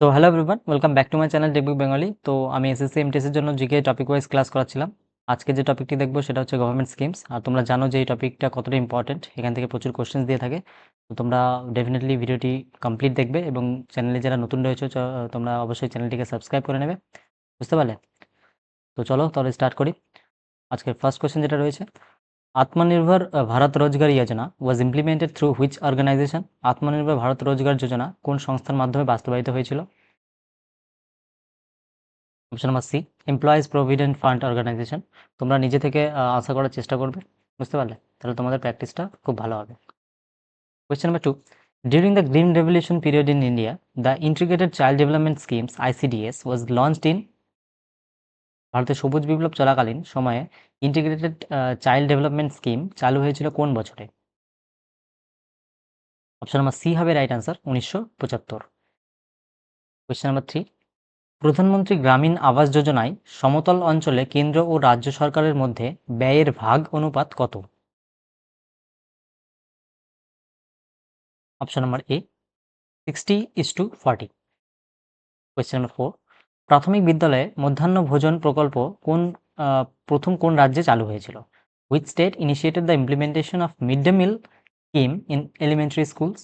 তো hello everyone welcome back to my channel Techbook Bengali তো আমি এসএসসি এমটিএসের জন্য জিকে টপিক ওয়াইজ ক্লাস করাচ্ছিলাম। আজকে যে টপিকটি দেখব সেটা হচ্ছে গভর্নমেন্ট স্কিমস আর তোমরা জানো যে এই টপিকটা কতটা ইম্পর্টেন্ট এখান থেকে প্রচুর কোশ্চেন্স দিয়ে থাকে। তো তোমরা ডেফিনেটলি ভিডিওটি কমপ্লিট দেখবে এবং চ্যানেলে যারা নতুন রয়েছে তোমরা অবশ্যই চ্যানেলটিকে সাবস্ক্রাইব করে নেবে। বুঝতে পারলে? তো চলো তাহলে স্টার্ট করি। আজকের ফার্স্ট কোশ্চেন যেটা রয়েছে Atmanirbhar Bharat Rozgar Yojana was implemented through which organization Atmanirbhar Bharat Rozgar Yojana কোন সংস্থার মাধ্যমে বাস্তবায়িত হয়েছিল? Option number C employees provident fund organization তোমরা নিজে থেকে আশা করার চেষ্টা করবে, বুঝতে পারলে? তাহলে তোমাদের প্র্যাকটিসটা খুব ভালো হবে। Question number two during the green revolution period in India the integrated child development schemes ICDS was launched in ভারতের সবুজ বিপ্লব চলাকালীন সময়ে ইন্টিগ্রেটেড চাইল্ড ডেভেলপমেন্ট স্কিম চালু হয়েছিল কোন বছরে? অপশন নাম্বার সি হবে রাইট আনসার উনিশশো পঁচাত্তর। Question number three Pradhan Mantri Gramin Awas যোজনায় সমতল অঞ্চলে কেন্দ্র ও রাজ্য সরকারের মধ্যে ব্যয়ের ভাগ অনুপাত কত? Option number A sixty is to forty question number four প্রাথমিক বিদ্যালয়ে মধ্যাহ্ন ভোজন প্রকল্প কোন প্রথম কোন রাজ্যে চালু হয়েছিল? Which state initiated the implementation of mid day meal scheme in elementary schools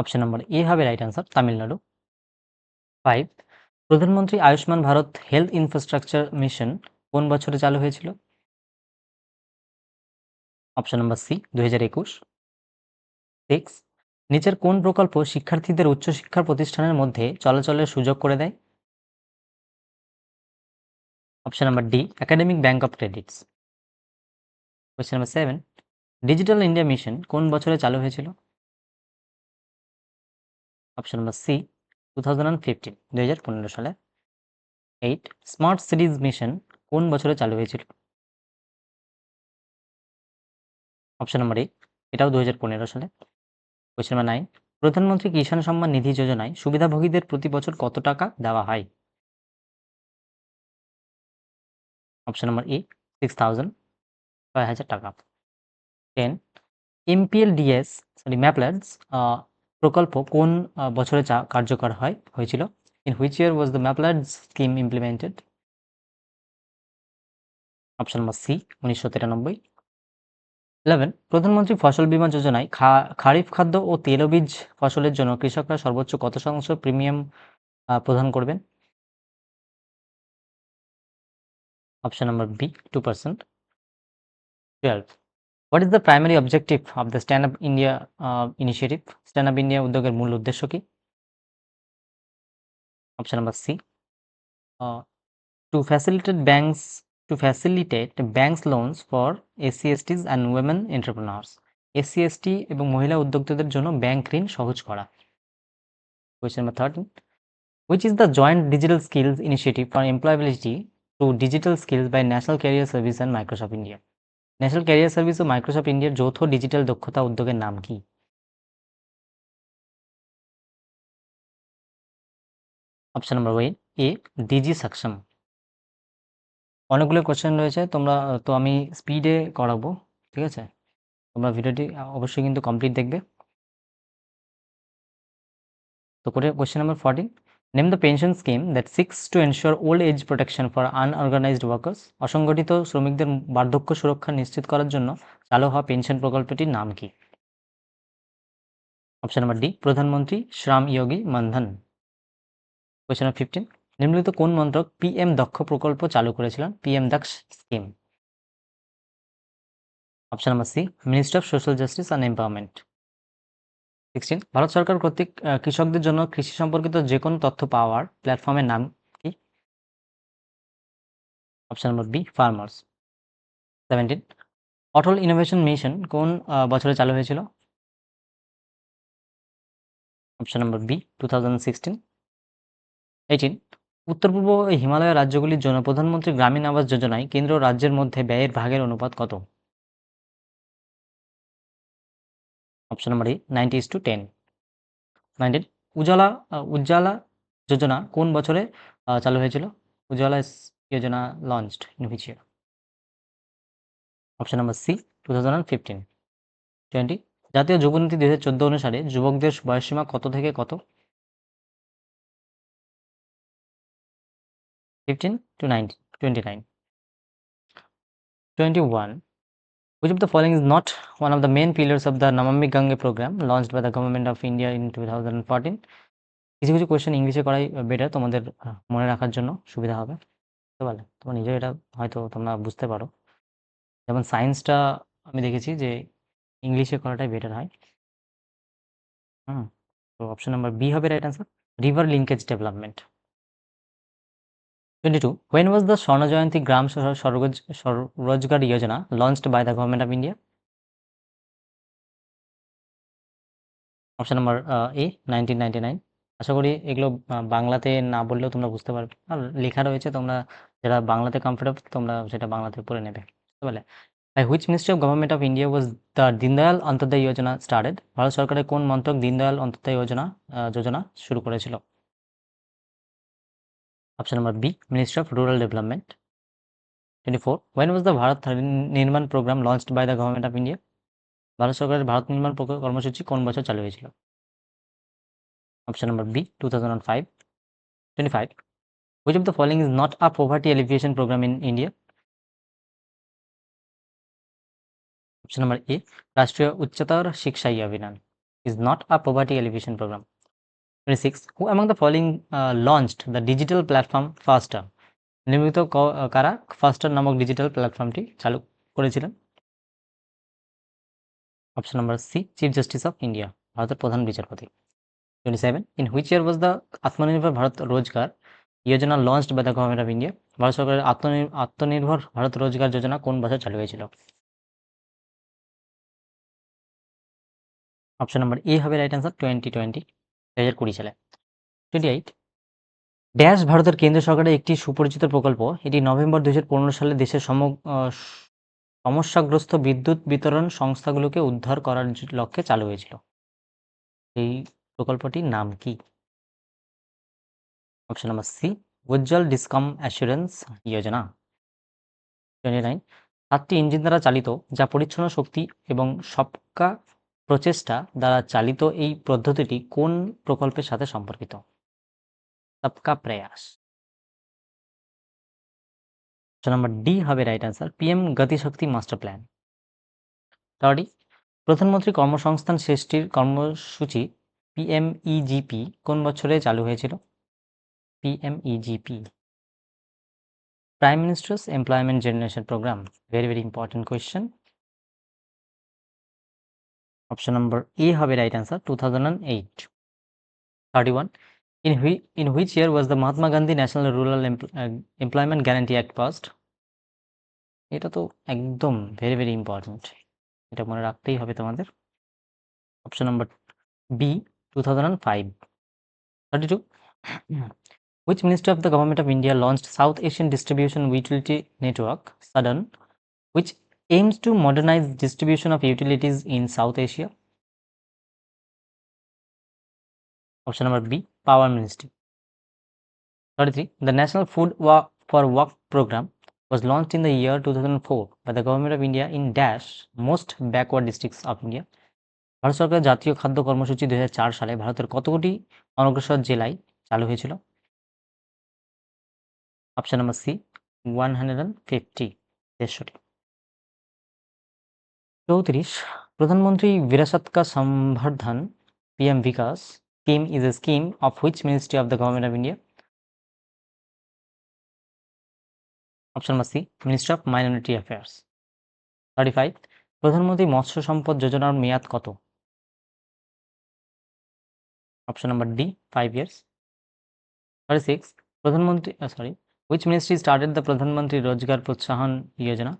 option number A হবে right answer Tamil Nadu. Five Pradhan Mantri Ayushman Bharat health infrastructure mission কোন বছরে চালু হয়েছিল? অপশন নাম্বার সি দু হাজার একুশ। Six নিচের কোন প্রকল্প শিক্ষার্থীদের উচ্চশিক্ষার প্রতিষ্ঠানের মধ্যে চলাচলের সুযোগ করে দেয়? Option number D academic bank of credits question number seven digital India mission কোন বছরে চালু হয়েছিল? Option number C two thousand and fifteen হাজার পনেরো সালে। এইট স্মার্ট সিটিজ মিশন কোন বছরে চালু হয়েছিল? অপশন নাম্বার এ এটাও দু হাজার পনেরো সালে। কোয়েশ্চেন প্রধানমন্ত্রী কিষাণ সম্মান নিধি যোজনায় সুবিধাভোগীদের প্রতি বছর কত টাকা দেওয়া হয়? Option number A six thousand ছয় হাজার টাকা। টেন এমপিএলডিএস সরি ম্যাপল্যান্ডস প্রকল্প কোন বছরে চা- কার্যকর হয়, হয়েছিল? In which year was the MPLADS scheme implemented option number C, উনিশশো তিরানব্বই। ইলেভেন, প্রধানমন্ত্রী ফসল বীমা যোজনায় খারিফ খাদ্য ও তৈলবীজ ফসলের জন্য কৃষকরা সর্বোচ্চ কত শতাংশ প্রিমিয়াম প্রদান করবেন? Option number B two percent twelve what is the primary objective of the stand up India initiative stand up India উদ্যোগের মূল উদ্দেশ্য কি? Option number C to facilitate banks banks loans for SC STs and women entrepreneurs SC ST এবং মহিলা উদ্যোক্তাদের জন্য bank ঋণ সহজ করা। Question number thirteen which is the joint digital skills initiative for employability to digital skills by national career service and Microsoft India national career service O Microsoft ইন্ডিয়ার যৌথ digital দক্ষতা উদ্যোগের নাম কি? Option number Y A DigiSaksham অনেকগুলো question রয়েছে, তোমরা, তো আমি স্পিডে করাবো, ঠিক আছে? তোমরা ভিডিওটি অবশ্যই কিন্তু কমপ্লিট দেখবে। তো question number fourteen name the pension scheme that seeks to ensure old age protection for unorganised workers অসংগঠিত শ্রমিকদের বার্ধক্য সুরক্ষা নিশ্চিত করার জন্য চালু হওয়া পেনশন প্রকল্পটির নাম কি? Option number D Pradhan Mantri Shram Yogi Maandhan. Question number fifteen নিম্নলিখিত কোন মন্ত্রক পিএম দক্ষ প্রকল্প চালু করেছিলেন? PM Daksh scheme option number C ministry of social justice and empowerment sixteen Bharat সরকার কর্তৃক কৃষকদের জন্য কৃষি সম্পর্কিত যে কোনো তথ্য পাওয়ার প্ল্যাটফর্মের নাম কি? Option number B farmers seventeen Atal innovation mission কোন বছরে চালু হয়েছিল? Option number B two thousand sixteen eighteen উত্তর পূর্ব হিমালয় রাজ্যগুলির জন্য প্রধানমন্ত্রী গ্রামীণ আবাস যোজনায় কেন্দ্র রাজ্যের মধ্যে ব্যয়ের ভাগের অনুপাত কত? Option number A ninety is to ten nineteen Ujala Ujjwala Yojana কোন বছরে চালু হয়েছিল? Ujjwala Yojana launched in option number C two thousand fifteen twenty জাতীয় যুবনীতি দুই হাজার চোদ্দ অনুসারে যুবকদের বয়সসীমা কত থেকে কত? Fifteen to nineteen twenty nine twenty one Which of the following is not one of the main pillars of the Namami Gange program launched by the government of India in 2014? কিছু কিছু কোয়েশ্চেন ইংলিশে করাই better তোমাদের মনে রাখার জন্য, সুবিধা হবে। বুঝতে পারলে? তোমরা নিজেও এটা হয়তো তোমরা বুঝতে পারো। যেমন সায়েন্সটা আমি দেখেছি যে ইংলিশে করাটাই বেটার হয়। হুম, তো অপশন নাম্বার বি হবে right answer river linkage development when was the Swarna Jayanti Gram স্বর- স্বরোজ Swarozgar Yojana launched by the government of India option number A nineteen ninety nine আশা করি এগুলো বাংলাতে না বললেও তোমরা বুঝতে পারবে। আর লেখা রয়েছে তোমরা যারা বাংলাতে কমফোর্টেবল তোমরা সেটা বাংলাতে পড়ে নেবে। বুঝতে পারলে? By which ministry of government of India was the Deendayal Antyodaya Yojana started Bharat সরকারের কোন মন্ত্রক দীনদয়াল অন্তোদয় যোজনা যোজনা শুরু করেছিল? Option number B ministry of rural development twenty four when was the Bharat Nirman programme launched by the government of India Bharat সরকারের ভারত নির্মাণ কর্মসূচি কোন বছর চালু হয়েছিল option number B two thousand five twenty five Which of the following is not a poverty alleviation program in India? Option number A. Rashtriya Uchchatar Shiksha Abhinan is not a poverty alleviation program. 26. Who among the following uh, launched the digital platform Faster? নির্মিত কারা ফাস্টার নামক digital প্ল্যাটফর্মটি চালু করেছিলেন option number C chief justice of India ভারতের প্রধান বিচারপতি twenty seven in which year was the Atmanirbhar Bharat Rozgar Yojana launched by the government of India Bharat সরকারের আত্মনির আত্মনির্ভর ভারত রোজগার যোজনা কোন বছর চালু হয়েছিল অপশন নাম্বার এ হবে রাইট অ্যান্সার টোয়েন্টি টোয়েন্টি দু হাজার কুড়ি সালে। টোয়েন্টি এইট ড্যাশ ভারতের কেন্দ্র সরকারের একটি সুপরিচিত প্রকল্প। এটি নভেম্বর দু হাজার পনেরো সালে দেশের সম সমস্যাগ্রস্ত বিদ্যুৎ বিতরণ সংস্থাগুলোকে উদ্ধার করার লক্ষ্যে চালু হয়েছিল। এই প্রকল্পটির নাম কি? Option number C Ujjwal DISCOM assurance Yojana. Twenty nine সাতটি ইঞ্জিন দ্বারা চালিত যা পরিচ্ছন্ন শক্তি এবং সবকা প্রচেষ্টা দ্বারা চালিত এই পদ্ধতিটি কোন প্রকল্পের সাথে সম্পর্কিত? সবকা প্রয়াস। নাম্বার ডি হবে right answer PM Gatishakti master plan thirty প্রধানমন্ত্রী কর্মসংস্থান সৃষ্টির কর্মসূচি পিএমইজিপি কোন বছরে চালু হয়েছিল? PMEGP prime minister's employment generation programme very very important question option number A হবে right answer two thousand and eight thirty one in Hui in which year was the Mahatma Gandhi national rural employment guarantee act passed এটা তো একদম very very important এটা মনে রাখতেই হবে তোমাদের। Option number B two thousand five thirty two Which minister of the government of India launched South Asian distribution Utility network SUDAN, which aims to modernize distribution of utilities in South Asia? Option number B, Power Ministry. 33. The National Food Wa- for Work program was launched in the year 2004 by the government of India in dash most backward districts of India. Bharat সরকারের জাতীয় খাদ্য কর্মসূচি দু হাজার চার সালে ভারতের কতগুলি অনগ্রসর জেলায় চালু হয়েছিল option number C one hundred and fifty চৌত্রিশ, Pradhan Mantri Virasat ka Samvardhan PM Vikas scheme is a scheme of which ministry of the government of India option number C ministry of minority affairs thirty five Pradhan Mantri Matsya Sampada যোজনার মেয়াদ কত? Option number D five years thirty six Pradhan Mantri sorry which ministry started the Pradhan Mantri Rozgar Protsahan যোজনা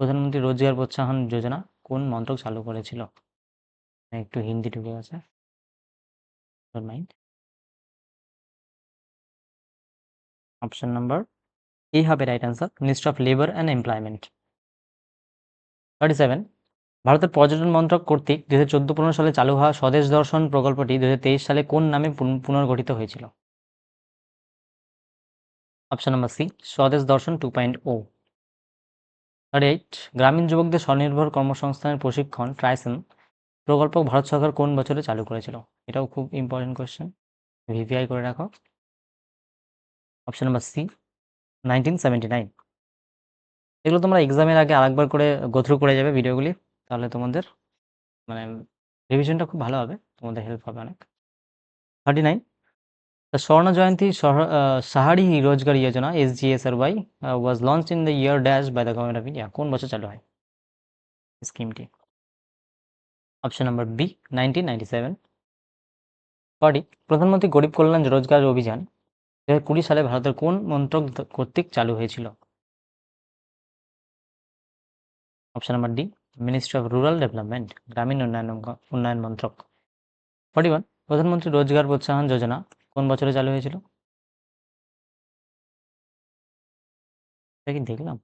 প্রধানমন্ত্রী রোজগার প্রোৎসাহন যোজনা কোন মন্ত্রক চালু করেছিল? একটু হিন্দি ঢুকে গেছে মাইন্ড অপশন নাম্বার এই হবে right answer ministry of labour and employment thirty seven ভারতের পর্যটন মন্ত্রক কর্তৃক দু হাজার চোদ্দ পনেরো সালে চালু হওয়া স্বদেশ দর্শন প্রকল্পটি দু হাজার তেইশ সালে কোন নামে পুনর্গঠিত হয়েছিল? Option number C Swadesh Darshan two point O thirty eight গ্রামীণ যুবকদের স্বনির্ভর কর্মসংস্থানের প্রশিক্ষণ, ট্রাইসেন, প্রকল্প ভারত সরকার কোন বছরে চালু করেছিল? এটাও খুব ইম্পর্টেন্ট কোয়েশ্চেন ভিভিআই করে রাখো। Option number C nineteen seventy nine এগুলো তোমরা এক্সামের আগে আরেকবার করে গোথ্রু করে যাবে ভিডিওগুলি, তাহলে তোমাদের মানে রিভিশনটা খুব ভালো হবে, তোমাদের হেল্প হবে অনেক। Thirty nine sehri Rozgar Yojana S G S R Y was launch in the year dash by the government of India কোন বছর চালু হয় স্কিমটি option number B nineteen ninety seven forty Pradhan Mantri Garib Kalyan রোজগার অভিযান দু হাজার কুড়ি সালে ভারতের কোন মন্ত্রক কর্তৃক চালু হয়েছিল? Option number D ministry of rural development গ্রামীণ উন্নয়ন উন্নয়ন মন্ত্রক ফর্টি ওয়ান প্রধানমন্ত্রী রোজগার প্রোৎসাহন যোজনা কোন বছরে চালু হয়েছিল? দেখলাম?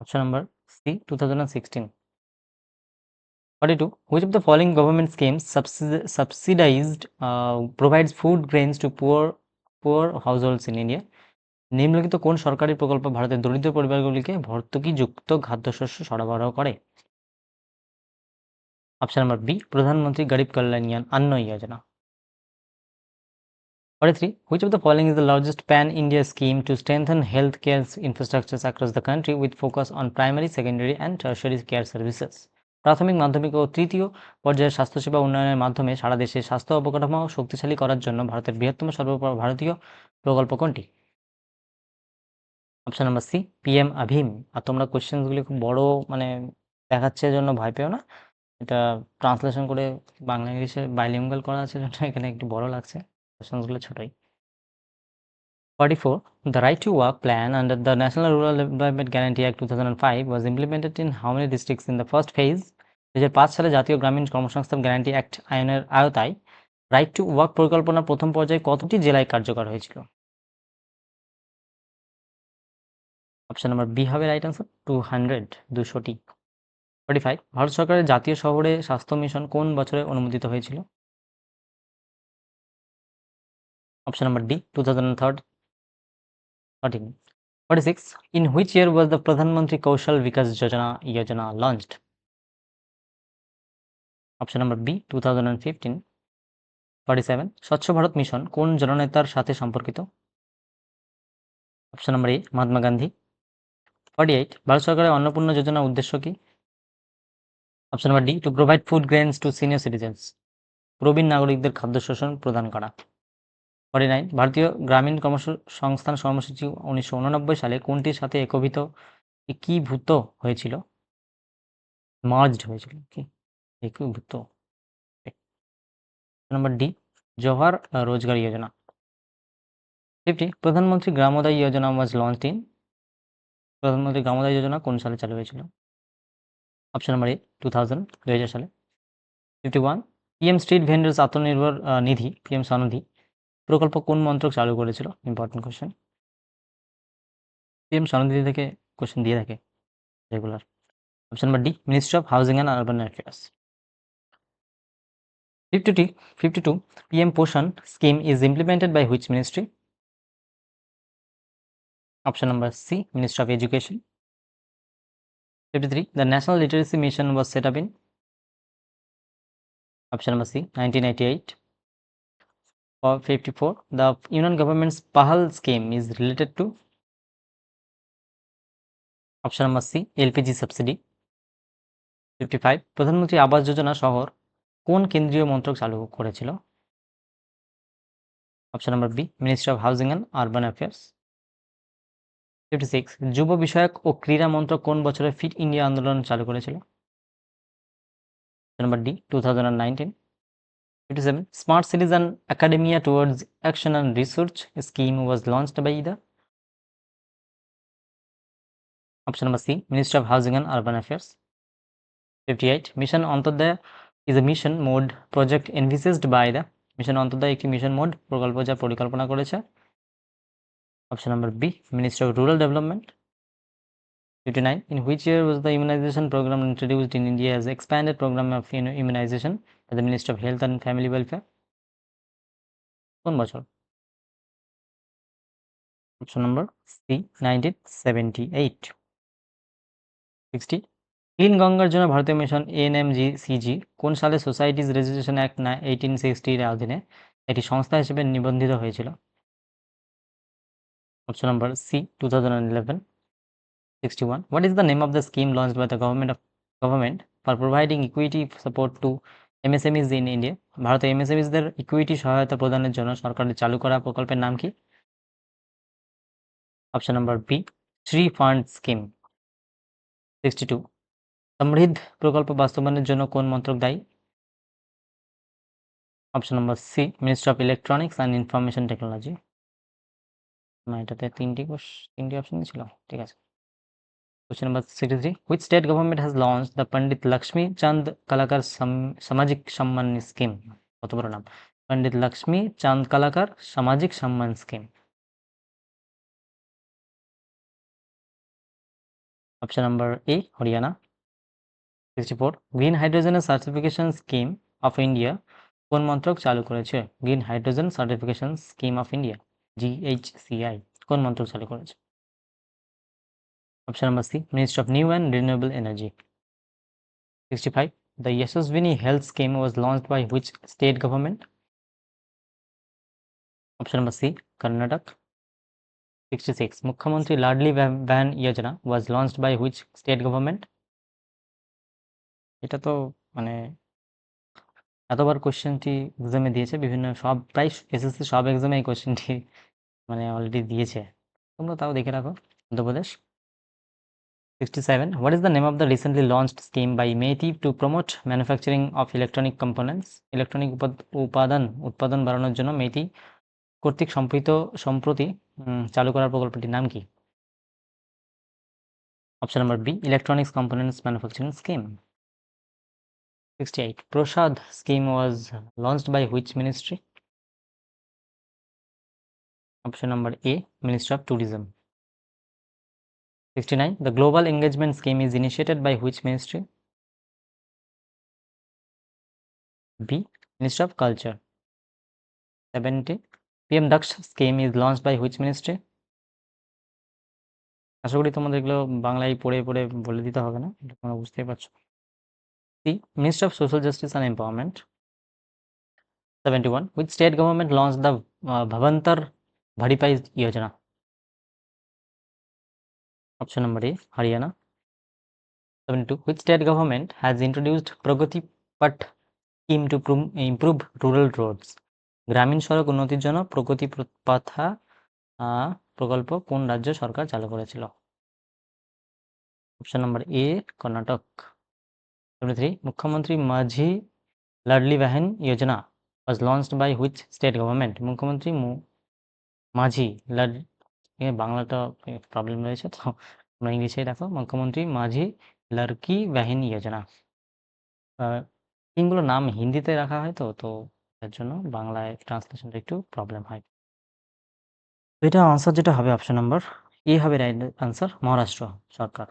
Option number C two thousand sixteen forty two which of the following government schemes subsidized provides food grains to poor poor households in India নিম্নলিখিত কোন সরকারি প্রকল্প ভারতের দরিদ্র পরিবারগুলিকে ভর্তুকিযুক্ত খাদ্যশস্য সরবরাহ করে? অপশন নাম্বার বি প্রধানমন্ত্রী গরিব কল্যাণ ইয়ান Anna Yojana. Forty three which of the following is the largest pan India scheme to strengthen health care infrastructure across the country with focus on primary secondary and tertiary care services প্রাথমিক, মাধ্যমিক ও তৃতীয় পর্যায়ের স্বাস্থ্যসেবা উন্নয়নের মাধ্যমে সারা দেশে স্বাস্থ্য অবকাঠামো শক্তিশালী করার জন্য ভারতের বৃহত্তম সর্বভারতীয় প্রকল্প কোনটি? অপশন নাম্বার সি পিএম আভিম আর তোমরা কোশ্চেনগুলি খুব বড় মানে দেখাচ্ছে জন্য ভয় পেও না। এটা ট্রান্সলেশন করে বাংলা, ইংলিশে বাইলিঙ্গাল করা আছে এখানে একটু বড় লাগছে। কোশ্চেনগুলো ছোটই। Forty four the right to work plan under the national rural development guarantee act two thousand five was implemented in how many districts in the first phase দু হাজার পাঁচ সালে জাতীয় গ্রামীণ কর্মসংস্থান গ্যারান্টি অ্যাক্ট আইনের আয়তায় রাইট টু ওয়ার্ক পরিকল্পনার প্রথম পর্যায়ে কতটি জেলায় কার্যকর হয়েছিল? অপশন নাম্বার বি হবে রাইট আনসার টু হান্ড্রেড দুশোটি। ফর্টি ফাইভ ভারত সরকারের জাতীয় শহরে স্বাস্থ্য মিশন কোন বছরে অনুমোদিত হয়েছিল? Option number D third thirteen forty six in which year was the Pradhan Mantri Kaushal Vikas Yojana Yojana launched option number B two thousand fifteen forty seven স্বচ্ছ ভারত মিশন কোন জননেতার সাথে সম্পর্কিত? Option number A Mahatma Gandhi forty eight Bharat সরকারের অন্নপূর্ণা যোজনার উদ্দেশ্য কি? Option number D to provide food grains to senior citizens প্রবীণ নাগরিকদের খাদ্য শোষণ প্রদান করা। ফর্টি নাইন ভারতীয় গ্রামীণ কর্মসংস্থান কর্মসূচি উনিশশো উননব্বই সালে কোনটির সাথে একীভূত একীভূত হয়েছিল? মার্জড হয়েছিল কি? একীভূত। নম্বর ডি জওহর রোজগার যোজনা। ফিফটি প্রধানমন্ত্রী গ্রামোদয় যোজনা ওয়াজ লঞ্চ ইন প্রধানমন্ত্রী গ্রামোদয় যোজনা কোন সালে চালু হয়েছিল? Option number A two thousand সালে। Fifty one PM street vendors Atmanirbhar Nidhi PM Svanidhi প্রকল্প কোন মন্ত্রক চালু করেছিল? ইম্পর্টেন্ট কোশ্চেন পিএম স্বনিধি থেকে কোশ্চেন দিয়ে থাকে regular option number D ministry of housing and urban affairs fifty fifty two PM Poshan scheme is implemented by which ministry option number C ministry of education fifty three the national literacy mission was set up in Option number C, 1988. For 54, the Union government's PAHAL scheme is related to option number C, LPG subsidy. 55, প্রধানমন্ত্রী আবাস যোজনা শহর কোন কেন্দ্রীয় মন্ত্রক চালু করেছিল? Option number B ministry of housing and urban affairs fifty six যুব বিষয়ক ও ক্রীড়া মন্ত্রক কোন বছরে ফিট ইন্ডিয়া আন্দোলন চালু করেছিল? Number D two thousand nineteen fifty seven smart citizen academia towards action and research scheme was launched by the option number C ministry of housing and urban affairs fifty eight mission Antyodaya is a mission mode project envisaged by the mission Antyodaya একটি mission mode প্রকল্প যা পরিকল্পনা করেছে option number B ministry of rural development 59 in which year was the immunization program introduced in india as expanded program of immu- immunization The ministry of health and family welfare. কোন বছর? Option number C nineteen seventy eight sixty clean গঙ্গার জন্য ভারতীয় mission NMG CG কোন সালে societies registration act না eighteen সিক্সটির অধীনে একটি সংস্থা হিসেবে নিবন্ধিত হয়েছিল? Option number C two thousand eleven sixty one what is the name of the scheme launch by the government of government for providing equity support to MSMEs in India ভারতে এমএসএমইজদের ইকুইটি সহায়তা প্রদানের জন্য সরকারের চালু করা প্রকল্পের নাম কি? Option number B SRI fund scheme sixty two Samriddh প্রকল্প বাস্তবায়নের জন্য কোন মন্ত্রক দায়ী? Option number C ministry of electronics and information technology এটাতে তিনটি কোশ- তিনটি অপশন ছিল ঠিক আছে। Number sixty three which state government has launch the Pandit Lakhmi Chand Kalakar সাম- সামাজিক সম্মান স্কিম কত বড় নাম? পণ্ডিত Lakshmi Chand Kalakar Samajik Samman scheme option number A Haryana sixty four green হাইড্রোজেনের সার্টিফিকেশন স্কিম অফ ইন্ডিয়া কোন মন্ত্রক চালু করেছে? Green hydrogen certification scheme of India GHCI কোন মন্ত্রক চালু করেছে? Option number C ministry of new and renewable energy sixty five the Yashasvini health scheme was launched by which state government option number C Karnataka sixty six Mukhyamantri Ladli van Yojana was launched by which state government এটা তো মানে এতবার কোশ্চেনটি এক্সামে দিয়েছে, বিভিন্ন সব, প্রায় এসএসসি সব এক্সামে এই কোশ্চেনটি মানে অলরেডি দিয়েছে। তোমরা তাও দেখে রাখো। Madhya Pradesh sixty seven what is the name of the recently launched scheme by MeitY to promote manufacturing of electronic components electronic উপাদান উৎপাদন বাড়ানোর জন্য মেটি কর্তৃক সম্প্রীত সম্প্রতি চালু করার প্রকল্পটির নাম কি option number B electronics components manufacturing scheme 68. Prasad scheme was launched by which ministry? Option number A, Ministry of Tourism. 69. The Global Engagement Scheme is initiated by which ministry? B, Ministry of Culture. 70. PM Daksh scheme is launched by which ministry? আশা করি তোমাদের এগুলো বাংলায় পড়ে পড়ে বলে দিতে হবে না এটা তোমরা বুঝতেই পারছ C. Ministry of Social Justice and Empowerment. 71. Which state government launched the uh, Bhavantar Bhadipai Yojana? Option number A. Haryana. 72. Which state government has introduced Pragati Pat scheme to improve rural roads? গ্রামীণ সড়ক উন্নতির জন্য প্রগতি প্র- পাথা প্রকল্প কোন রাজ্য সরকার চালু করেছিল option number A Karnataka three Mukhyamantri Majhi Ladli বাহেন Yojana was launched by which state government মুখ্যমন্ত্রী মাঝি লাড বাংলাটা প্রবলেম রয়েছে। তো তোমরা ইংলিশেই দেখো। মুখ্যমন্ত্রী মাঝি লড়কি বাহিনী যোজনা। তিনগুলো নাম হিন্দিতে রাখা হয় তো তো তার জন্য বাংলায় ট্রান্সলেশনটা একটু প্রবলেম হয়। এটা আনসার যেটা হবে অপশন নাম্বার এ হবে right answer Maharashtra Sarkar.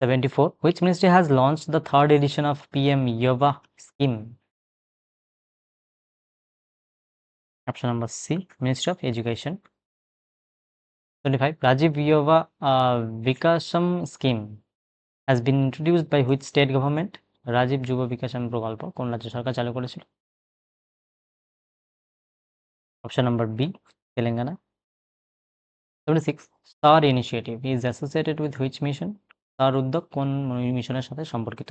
Seventy four which ministry has launch the third edition of PM Yuva scheme Option number C, Ministry of Education. 25. Rajiv Yuva uh, Vikasam scheme has been introduced by which state government? Rajiv Yuva Vikasam প্রকল্প কোন রাজ্য সরকার চালু করেছিল option number B Telangana seventy six star initiative is associated with which mission তার উদ্যোগ কোন মিশনের সাথে সম্পর্কিত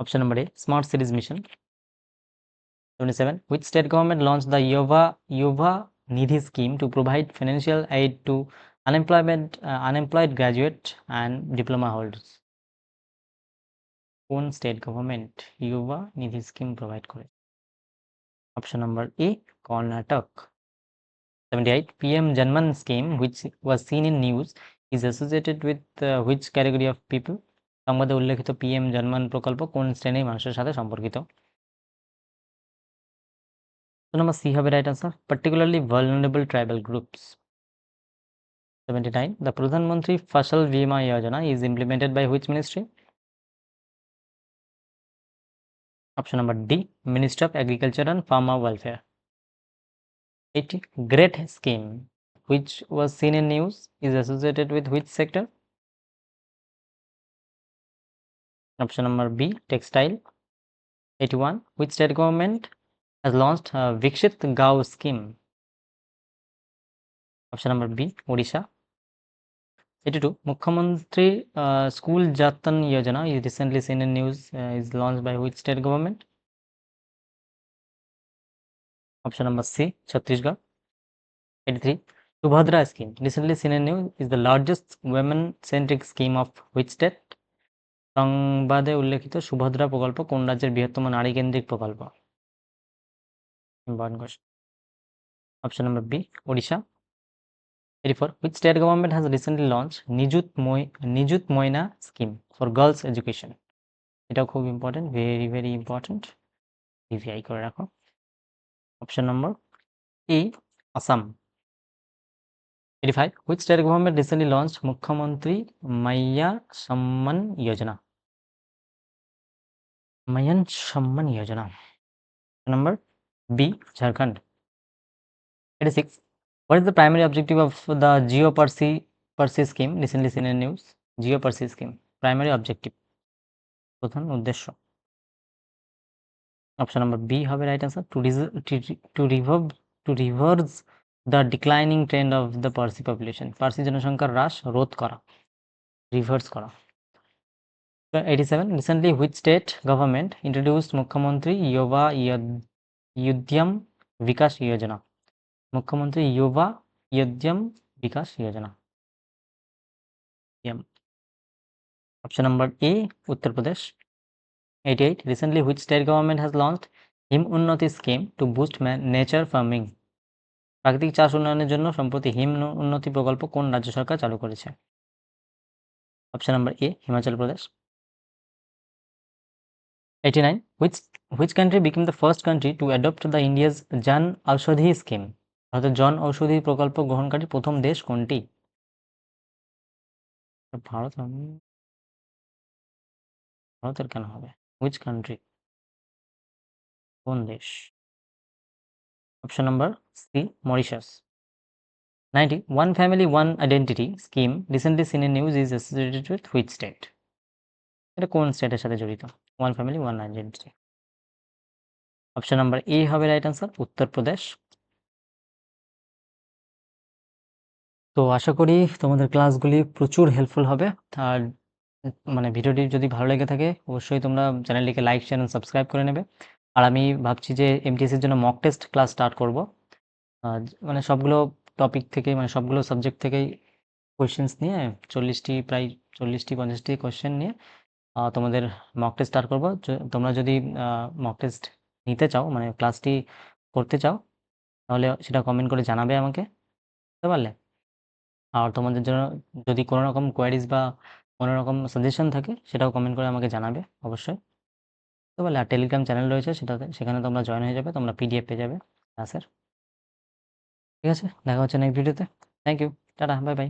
option number A smart cities mission 27. Which state government launched the Yuva Yuva Nidhi scheme to provide financial aid to unemployment unemployed graduate and diploma holders কোন state government Yuva Nidhi scheme provide করে? Option number A Karnataka seventy eight P M Janman scheme which was seen in news is associated with which category of people সংবাদে উল্লেখিত P M জন্মান প্রকল্প কোন শ্রেণির মানুষের সাথে সম্পর্কিত? So number C a right answer. Particularly vulnerable tribal groups. 79. The Pradhan Mantri Fasal Bima Yojana is implemented by which ministry? Option number D. Ministry of Agriculture and Farmer Welfare. 80. Great scheme which was seen in news is associated with which sector? Option number B, textile. 81. Which state government has launched a Vikshit Gao scheme? Option number B, Odisha. 82. Mukhyamantri uh, School Jatan Yojana is recently seen in news uh, is launched by which state government? Option number C, Chhattisgarh. 83. Subhadra scheme, recently seen in news, is the largest women-centric scheme of which state? সংবাদে উল্লেখিত সুভদ্রা প্রকল্প কোন রাজ্যের বৃহত্তম নারী কেন্দ্রিক প্রকল্প option number B Odisha eighty four which state government has recently launch Nijut মই Nijut Moina scheme for girls education এটাও খুব important very very important revise করে রাখো। Option number A Assam 85 which state government recently launched মুখ্যমন্ত্রী মাইয়া সম্মান যোজনা Mayan সম্মান যোজনা number b, jharkhand. 86 what is the primary objective of the geo percy percy scheme? Recently seen in news. Geo percy scheme. Primary objective. প্রধান উদ্দেশ্য। Option number B হবে right answer to to রিভভ to reverse the declining trend of the Parsi population Parsi জনসংখ্যার হ্রাস, রোধ করা। Reverse করা। Eighty seven recently which state government introduced Mukhyamantri Yuva Udyam Vikas Yojana Mukhyamantri Yuva Udyam Vikas Yojana option number A Uttar Pradesh 88 recently which state government has launched Him Unnati scheme to boost nature farming প্রাকৃতিক চাষ উন্নয়নের জন্য সম্প্রতি হিম উন্নতি প্রকল্প কোন রাজ্য সরকার চালু করেছে? Option number A Himachal Pradesh eighty nine which which country became the first country to adopt the India's Jan Aushadhi scheme অর্থাৎ জন ঔষধি প্রকল্প গ্রহণকারী প্রথম দেশ কোনটি? ভারত ভারতের কেন হবে? হুইচ কান্ট্রি কোন দেশ? Option number C Mauritius 90 one family, one identity scheme recently in news is associated with which state? এটা কোন স্টেটের সাথে জড়িত? One family one identity option number A হবে রাইট আনসার উত্তরপ্রদেশ তো আশা করি তোমাদের ক্লাসগুলি প্রচুর হেল্পফুল হবে। আর মানে ভিডিওটি যদি ভালো লেগে থাকে, অবশ্যই তোমরা চ্যানেলটিকে লাইক চ্যানেল সাবস্ক্রাইব করে নেবে। আর আমি ভাবছি যে এমটিএসির জন্য মক টেস্ট ক্লাস স্টার্ট করব। মানে সবগুলো টপিক থেকে মানে সবগুলো সাবজেক্ট থেকেই কোয়েশ্চেন্স নিয়ে, চল্লিশটি, প্রায় চল্লিশটি, পঞ্চাশটি কোয়েশ্চেন নিয়ে তোমাদের মক টেস্ট স্টার্ট করব। তোমরা যদি মক টেস্ট নিতে চাও মানে ক্লাসটি করতে চাও, তাহলে সেটা কমেন্ট করে জানাবে আমাকে, বুঝতে পারলে? আর তোমাদের জন্য যদি কোনো রকম কোয়ারিজ বা কোনো রকম সাজেশন থাকে, সেটাও কমেন্ট করে আমাকে জানাবে, অবশ্যই। বুঝতে পারলে? আর টেলিগ্রাম চ্যানেল রয়েছে, সেটাতে, সেখানে তোমরা জয়েন হয়ে যাবে, তোমরা পিডিএফ পেয়ে যাবে ক্লাসের ঠিক আছে? দেখা হচ্ছে নেক্সট ভিডিওতে thank you tata bye bye